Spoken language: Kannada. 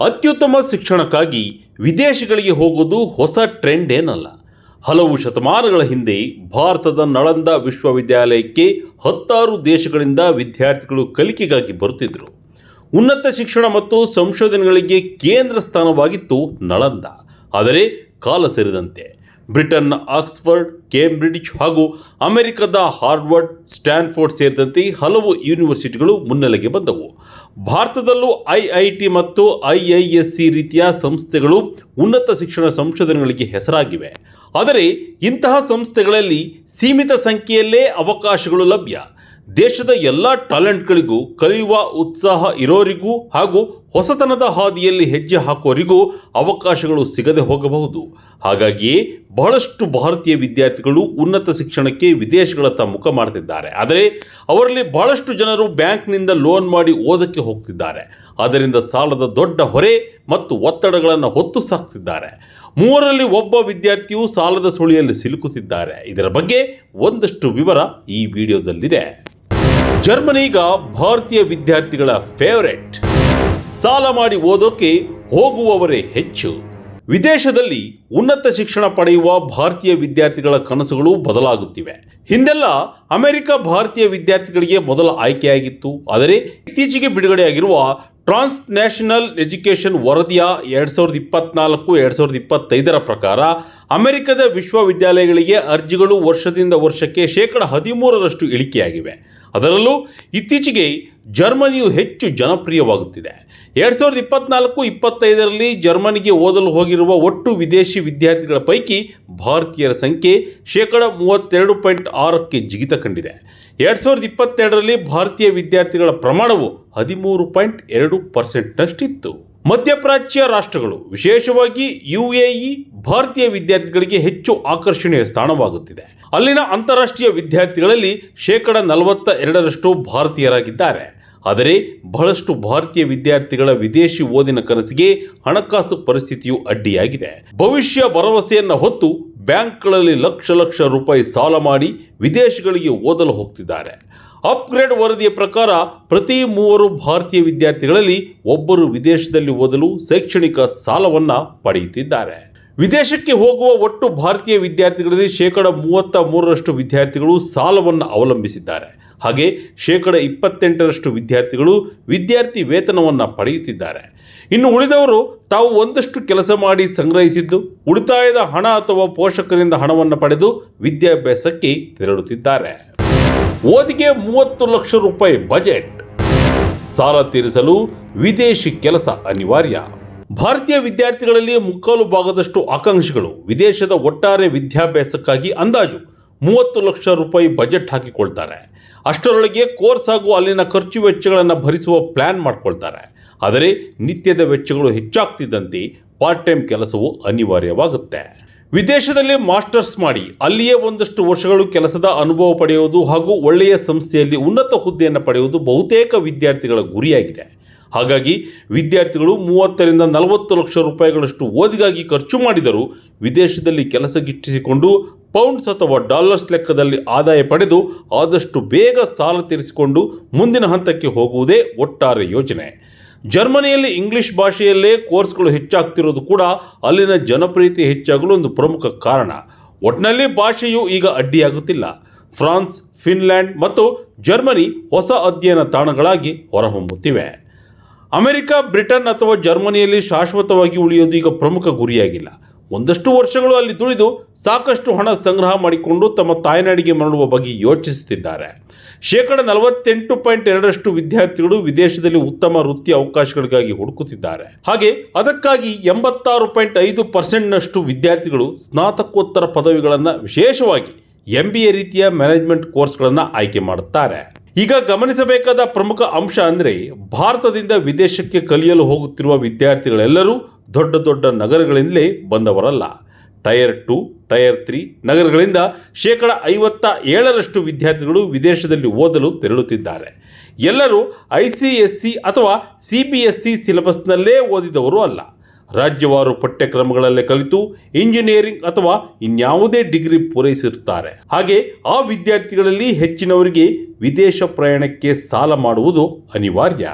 ಅತ್ಯುತ್ತಮ ಶಿಕ್ಷಣಕ್ಕಾಗಿ ವಿದೇಶಗಳಿಗೆ ಹೋಗೋದು ಹೊಸ ಟ್ರೆಂಡ್ ಏನಲ್ಲ. ಹಲವು ಶತಮಾನಗಳ ಹಿಂದೆ ಭಾರತದ ನಳಂದ ವಿಶ್ವವಿದ್ಯಾಲಯಕ್ಕೆ ಹತ್ತಾರು ದೇಶಗಳಿಂದ ವಿದ್ಯಾರ್ಥಿಗಳು ಕಲಿಕೆಗಾಗಿ ಬರುತ್ತಿದ್ದರು ಉನ್ನತ ಶಿಕ್ಷಣ ಮತ್ತು ಸಂಶೋಧನೆಗಳಿಗೆ ಕೇಂದ್ರ ಸ್ಥಾನವಾಗಿತ್ತು ನಳಂದ. ಆದರೆ ಕಾಲ ಸೇರಿದಂತೆ ಬ್ರಿಟನ್ನ ಆಕ್ಸ್ಫರ್ಡ್, ಕೇಂಬ್ರಿಡ್ಜ್ ಹಾಗೂ ಅಮೆರಿಕದ ಹಾರ್ವರ್ಡ್, ಸ್ಟ್ಯಾನ್ಫೋರ್ಡ್ ಸೇರಿದಂತೆ ಹಲವು ಯೂನಿವರ್ಸಿಟಿಗಳು ಮುನ್ನೆಲೆಗೆ ಬಂದವು. ಭಾರತದಲ್ಲೂ ಐಐಟಿ ಮತ್ತು ಐಐಎಸ್ಸಿ ರೀತಿಯ ಸಂಸ್ಥೆಗಳು ಉನ್ನತ ಶಿಕ್ಷಣ ಸಂಶೋಧನೆಗಳಿಗೆ ಹೆಸರಾಗಿವೆ. ಆದರೆ ಇಂತಹ ಸಂಸ್ಥೆಗಳಲ್ಲಿ ಸೀಮಿತ ಸಂಖ್ಯೆಯಲ್ಲೇ ಅವಕಾಶಗಳು ಲಭ್ಯ. ದೇಶದ ಎಲ್ಲ ಟ್ಯಾಲೆಂಟ್ಗಳಿಗೂ ಕಲಿಯುವ ಉತ್ಸಾಹ ಇರೋರಿಗೂ ಹಾಗೂ ಹೊಸತನದ ಹಾದಿಯಲ್ಲಿ ಹೆಜ್ಜೆ ಹಾಕೋರಿಗೂ ಅವಕಾಶಗಳು ಸಿಗದೆ ಹೋಗಬಹುದು. ಹಾಗಾಗಿಯೇ ಬಹಳಷ್ಟು ಭಾರತೀಯ ವಿದ್ಯಾರ್ಥಿಗಳು ಉನ್ನತ ಶಿಕ್ಷಣಕ್ಕೆ ವಿದೇಶಗಳತ್ತ ಮುಖ ಮಾಡ್ತಿದ್ದಾರೆ. ಆದರೆ ಅವರಲ್ಲಿ ಬಹಳಷ್ಟು ಜನರು ಬ್ಯಾಂಕ್ನಿಂದ ಲೋನ್ ಮಾಡಿ ಓದಕ್ಕೆ ಹೋಗ್ತಿದ್ದಾರೆ. ಅದರಿಂದ ಸಾಲದ ದೊಡ್ಡ ಹೊರೆ ಮತ್ತು ಒತ್ತಡಗಳನ್ನು ಹೊತ್ತು ಸಾಕ್ತಿದ್ದಾರೆ. ಮೂವರಲ್ಲಿ ಒಬ್ಬ ವಿದ್ಯಾರ್ಥಿಯು ಸಾಲದ ಸುಳಿಯಲ್ಲಿ ಸಿಲುಕುತ್ತಿದ್ದಾರೆ. ಇದರ ಬಗ್ಗೆ ಒಂದಷ್ಟು ವಿವರ ಈ ವಿಡಿಯೋದಲ್ಲಿದೆ. ಜರ್ಮನಿಗ ಭಾರತೀಯ ವಿದ್ಯಾರ್ಥಿಗಳ ಫೇವರೆಟ್ ಸಾಲ ಮಾಡಿ ಓದೋಕೆ ಹೋಗುವವರೇ ಹೆಚ್ಚು. ವಿದೇಶದಲ್ಲಿ ಉನ್ನತ ಶಿಕ್ಷಣ ಪಡೆಯುವ ಭಾರತೀಯ ವಿದ್ಯಾರ್ಥಿಗಳ ಕನಸುಗಳು ಬದಲಾಗುತ್ತಿವೆ. ಹಿಂದೆಲ್ಲ ಅಮೆರಿಕ ಭಾರತೀಯ ವಿದ್ಯಾರ್ಥಿಗಳಿಗೆ ಮೊದಲ ಆಯ್ಕೆಯಾಗಿತ್ತು. ಆದರೆ ಇತ್ತೀಚೆಗೆ ಬಿಡುಗಡೆಯಾಗಿರುವ ಟ್ರಾನ್ಸ್ ನ್ಯಾಷನಲ್ ಎಜುಕೇಷನ್ ವರದಿಯ ಎರಡು ಸಾವಿರದ ಇಪ್ಪತ್ನಾಲ್ಕು, ಎರಡು ಸಾವಿರದ ಇಪ್ಪತ್ತೈದರ ಪ್ರಕಾರ ಅಮೆರಿಕದ ವಿಶ್ವವಿದ್ಯಾಲಯಗಳಿಗೆ ಅರ್ಜಿಗಳು ವರ್ಷದಿಂದ ವರ್ಷಕ್ಕೆ ಶೇಕಡ ಹದಿಮೂರರಷ್ಟು ಇಳಿಕೆಯಾಗಿವೆ. ಅದರಲ್ಲೂ ಇತ್ತೀಚೆಗೆ ಜರ್ಮನಿಯು ಹೆಚ್ಚು ಜನಪ್ರಿಯವಾಗುತ್ತಿದೆ. ಎರಡು ಸಾವಿರದ ಇಪ್ಪತ್ನಾಲ್ಕು, ಇಪ್ಪತ್ತೈದರಲ್ಲಿ ಜರ್ಮನಿಗೆ ಓದಲು ಹೋಗಿರುವ ಒಟ್ಟು ವಿದೇಶಿ ವಿದ್ಯಾರ್ಥಿಗಳ ಪೈಕಿ ಭಾರತೀಯರ ಸಂಖ್ಯೆ ಶೇಕಡ ಮೂವತ್ತೆರಡು ಪಾಯಿಂಟ್ ಆರಕ್ಕೆ ಜಿಗಿತ ಕಂಡಿದೆ. ಎರಡು ಸಾವಿರದ ಇಪ್ಪತ್ತೆರಡರಲ್ಲಿ ಭಾರತೀಯ ವಿದ್ಯಾರ್ಥಿಗಳ ಪ್ರಮಾಣವು ಹದಿಮೂರು ಪಾಯಿಂಟ್ ಎರಡು ಪರ್ಸೆಂಟ್ನಷ್ಟಿತ್ತು. ಮಧ್ಯಪ್ರಾಚ್ಯ ರಾಷ್ಟ್ರಗಳು, ವಿಶೇಷವಾಗಿ ಯುಎಇ ಭಾರತೀಯ ವಿದ್ಯಾರ್ಥಿಗಳಿಗೆ ಹೆಚ್ಚು ಆಕರ್ಷಣೀಯ ಸ್ಥಾನವಾಗುತ್ತಿದೆ. ಅಲ್ಲಿನ ಅಂತಾರಾಷ್ಟ್ರೀಯ ವಿದ್ಯಾರ್ಥಿಗಳಲ್ಲಿ ಶೇಕಡ ನಲವತ್ತ ಎರಡರಷ್ಟು ಭಾರತೀಯರಾಗಿದ್ದಾರೆ. ಆದರೆ ಬಹಳಷ್ಟು ಭಾರತೀಯ ವಿದ್ಯಾರ್ಥಿಗಳ ವಿದೇಶಿ ಓದಿನ ಕನಸಿಗೆ ಹಣಕಾಸು ಪರಿಸ್ಥಿತಿಯು ಅಡ್ಡಿಯಾಗಿದೆ. ಭವಿಷ್ಯ ಭರವಸೆಯನ್ನು ಹೊತ್ತು ಬ್ಯಾಂಕ್ಗಳಲ್ಲಿ ಲಕ್ಷ ಲಕ್ಷ ರೂಪಾಯಿ ಸಾಲ ಮಾಡಿ ವಿದೇಶಗಳಿಗೆ ಓದಲು ಹೋಗ್ತಿದ್ದಾರೆ. ಅಪ್ಗ್ರೇಡ್ ವರದಿಯ ಪ್ರಕಾರ ಪ್ರತಿ ಮೂವರು ಭಾರತೀಯ ವಿದ್ಯಾರ್ಥಿಗಳಲ್ಲಿ ಒಬ್ಬರು ವಿದೇಶದಲ್ಲಿ ಓದಲು ಶೈಕ್ಷಣಿಕ ಸಾಲವನ್ನು ಪಡೆಯುತ್ತಿದ್ದಾರೆ. ವಿದೇಶಕ್ಕೆ ಹೋಗುವ ಒಟ್ಟು ಭಾರತೀಯ ವಿದ್ಯಾರ್ಥಿಗಳಲ್ಲಿ ಶೇಕಡ ಮೂವತ್ತ ಮೂರರಷ್ಟು ವಿದ್ಯಾರ್ಥಿಗಳು ಸಾಲವನ್ನು ಅವಲಂಬಿಸಿದ್ದಾರೆ. ಹಾಗೆ ಶೇಕಡ ಇಪ್ಪತ್ತೆಂಟರಷ್ಟು ವಿದ್ಯಾರ್ಥಿಗಳು ವಿದ್ಯಾರ್ಥಿ ವೇತನವನ್ನು ಪಡೆಯುತ್ತಿದ್ದಾರೆ. ಇನ್ನು ಉಳಿದವರು ತಾವು ಒಂದಷ್ಟು ಕೆಲಸ ಮಾಡಿ ಸಂಗ್ರಹಿಸಿದ್ದು, ಉಳಿತಾಯದ ಹಣ ಅಥವಾ ಪೋಷಕರಿಂದ ಹಣವನ್ನು ಪಡೆದು ವಿದ್ಯಾಭ್ಯಾಸಕ್ಕೆ ತೆರಳುತ್ತಿದ್ದಾರೆ. ಓದಿಗೆ ಮೂವತ್ತು ಲಕ್ಷ ರೂಪಾಯಿ ಬಜೆಟ್. ಸಾಲ ತೀರಿಸಲು ವಿದೇಶಿ ಕೆಲಸ ಅನಿವಾರ್ಯ. ಭಾರತೀಯ ವಿದ್ಯಾರ್ಥಿಗಳಲ್ಲಿ ಮುಕ್ಕಾಲು ಭಾಗದಷ್ಟು ಆಕಾಂಕ್ಷಿಗಳು ವಿದೇಶದ ಒಟ್ಟಾರೆ ವಿದ್ಯಾಭ್ಯಾಸಕ್ಕಾಗಿ ಅಂದಾಜು ಮೂವತ್ತು ಲಕ್ಷ ರೂಪಾಯಿ ಬಜೆಟ್ ಹಾಕಿಕೊಳ್ತಾರೆ. ಅಷ್ಟರೊಳಗೆ ಕೋರ್ಸ್ ಹಾಗೂ ಅಲ್ಲಿನ ಖರ್ಚು ವೆಚ್ಚಗಳನ್ನು ಭರಿಸುವ ಪ್ಲ್ಯಾನ್ ಮಾಡಿಕೊಳ್ತಾರೆ. ಆದರೆ ನಿತ್ಯದ ವೆಚ್ಚಗಳು ಹೆಚ್ಚಾಗ್ತಿದ್ದಂತೆ ಪಾರ್ಟ್ ಟೈಮ್ ಕೆಲಸವು ಅನಿವಾರ್ಯವಾಗುತ್ತೆ. ವಿದೇಶದಲ್ಲಿ ಮಾಸ್ಟರ್ಸ್ ಮಾಡಿ ಅಲ್ಲಿಯೇ ಒಂದಷ್ಟು ವರ್ಷಗಳು ಕೆಲಸದ ಅನುಭವ ಪಡೆಯುವುದು ಹಾಗೂ ಒಳ್ಳೆಯ ಸಂಸ್ಥೆಯಲ್ಲಿ ಉನ್ನತ ಹುದ್ದೆಯನ್ನು ಪಡೆಯುವುದು ಬಹುತೇಕ ವಿದ್ಯಾರ್ಥಿಗಳ ಗುರಿಯಾಗಿದೆ. ಹಾಗಾಗಿ ವಿದ್ಯಾರ್ಥಿಗಳು ಮೂವತ್ತರಿಂದ ನಲವತ್ತು ಲಕ್ಷ ರೂಪಾಯಿಗಳಷ್ಟು ಓದಿಗಾಗಿ ಖರ್ಚು ಮಾಡಿದರೂ ವಿದೇಶದಲ್ಲಿ ಕೆಲಸ ಗಿಟ್ಟಿಸಿಕೊಂಡು ಪೌಂಡ್ಸ್ ಅಥವಾ ಡಾಲರ್ಸ್ ಲೆಕ್ಕದಲ್ಲಿ ಆದಾಯ ಪಡೆದು ಆದಷ್ಟು ಬೇಗ ಸಾಲ ತೀರಿಸಿಕೊಂಡು ಮುಂದಿನ ಹಂತಕ್ಕೆ ಹೋಗುವುದೇ ಒಟ್ಟಾರೆ ಯೋಜನೆ. ಜರ್ಮನಿಯಲ್ಲಿ ಇಂಗ್ಲಿಷ್ ಭಾಷೆಯಲ್ಲೇ ಕೋರ್ಸ್ಗಳು ಹೆಚ್ಚಾಗ್ತಿರೋದು ಕೂಡ ಅಲ್ಲಿನ ಜನಪ್ರಿಯತೆ ಹೆಚ್ಚಾಗಲು ಒಂದು ಪ್ರಮುಖ ಕಾರಣ. ಒಟ್ಟಿನಲ್ಲಿ ಭಾಷೆಯು ಈಗ ಅಡ್ಡಿಯಾಗುತ್ತಿಲ್ಲ. ಫ್ರಾನ್ಸ್, ಫಿನ್ಲ್ಯಾಂಡ್ ಮತ್ತು ಜರ್ಮನಿ ಹೊಸ ಅಧ್ಯಯನ ತಾಣಗಳಾಗಿ ಹೊರಹೊಮ್ಮುತ್ತಿವೆ. ಅಮೆರಿಕ, ಬ್ರಿಟನ್ ಅಥವಾ ಜರ್ಮನಿಯಲ್ಲಿ ಶಾಶ್ವತವಾಗಿ ಉಳಿಯೋದು ಈಗ ಪ್ರಮುಖ ಗುರಿಯಾಗಿಲ್ಲ. ಒಂದಷ್ಟು ವರ್ಷಗಳು ಅಲ್ಲಿ ದುಡಿದು ಸಾಕಷ್ಟು ಹಣ ಸಂಗ್ರಹ ಮಾಡಿಕೊಂಡು ತಮ್ಮ ತಾಯ್ನಾಡಿಗೆ ಮರಳುವ ಬಗ್ಗೆ ಯೋಚಿಸುತ್ತಿದ್ದಾರೆ. ಶೇಕಡ ನಲವತ್ತೆಂಟು ಪಾಯಿಂಟ್ ಎರಡರಷ್ಟು ವಿದ್ಯಾರ್ಥಿಗಳು ವಿದೇಶದಲ್ಲಿ ಉತ್ತಮ ವೃತ್ತಿ ಅವಕಾಶಗಳಿಗಾಗಿ ಹುಡುಕುತ್ತಿದ್ದಾರೆ. ಹಾಗೆ ಅದಕ್ಕಾಗಿ ಎಂಬತ್ತಾರು ಪಾಯಿಂಟ್ ಐದು ಪರ್ಸೆಂಟ್ನಷ್ಟು ವಿದ್ಯಾರ್ಥಿಗಳು ಸ್ನಾತಕೋತ್ತರ ಪದವಿಗಳನ್ನು ವಿಶೇಷವಾಗಿ ಎಂ ಬಿ ಎ ರೀತಿಯ ಮ್ಯಾನೇಜ್ಮೆಂಟ್ ಕೋರ್ಸ್ಗಳನ್ನು ಆಯ್ಕೆ ಮಾಡುತ್ತಾರೆ. ಈಗ ಗಮನಿಸಬೇಕಾದ ಪ್ರಮುಖ ಅಂಶ ಅಂದರೆ ಭಾರತದಿಂದ ವಿದೇಶಕ್ಕೆ ಕಲಿಯಲು ಹೋಗುತ್ತಿರುವ ವಿದ್ಯಾರ್ಥಿಗಳೆಲ್ಲರೂ ದೊಡ್ಡ ದೊಡ್ಡ ನಗರಗಳಿಂದಲೇ ಬಂದವರಲ್ಲ. ಟೈರ್ ಟು ಟೈರ್ ತ್ರೀ ನಗರಗಳಿಂದ ಶೇಕಡ ಐವತ್ತ ಏಳರಷ್ಟು ವಿದ್ಯಾರ್ಥಿಗಳು ವಿದೇಶದಲ್ಲಿ ಓದಲು ತೆರಳುತ್ತಿದ್ದಾರೆ. ಎಲ್ಲರೂ ಐ ಸಿ ಎಸ್ ಸಿ ಅಥವಾ ಸಿ ಬಿ ಎಸ್ ಸಿ ಸಿಲೆಬಸ್ನಲ್ಲೇ ಓದಿದವರು ಅಲ್ಲ. ರಾಜ್ಯವಾರು ಪಠ್ಯಕ್ರಮಗಳಲ್ಲೇ ಕಲಿತು ಇಂಜಿನಿಯರಿಂಗ್ ಅಥವಾ ಇನ್ಯಾವುದೇ ಡಿಗ್ರಿ ಪೂರೈಸಿರುತ್ತಾರೆ. ಹಾಗೆ ಆ ವಿದ್ಯಾರ್ಥಿಗಳಲ್ಲಿ ಹೆಚ್ಚಿನವರಿಗೆ ವಿದೇಶ ಪ್ರಯಾಣಕ್ಕೆ ಸಾಲ ಮಾಡುವುದು ಅನಿವಾರ್ಯ.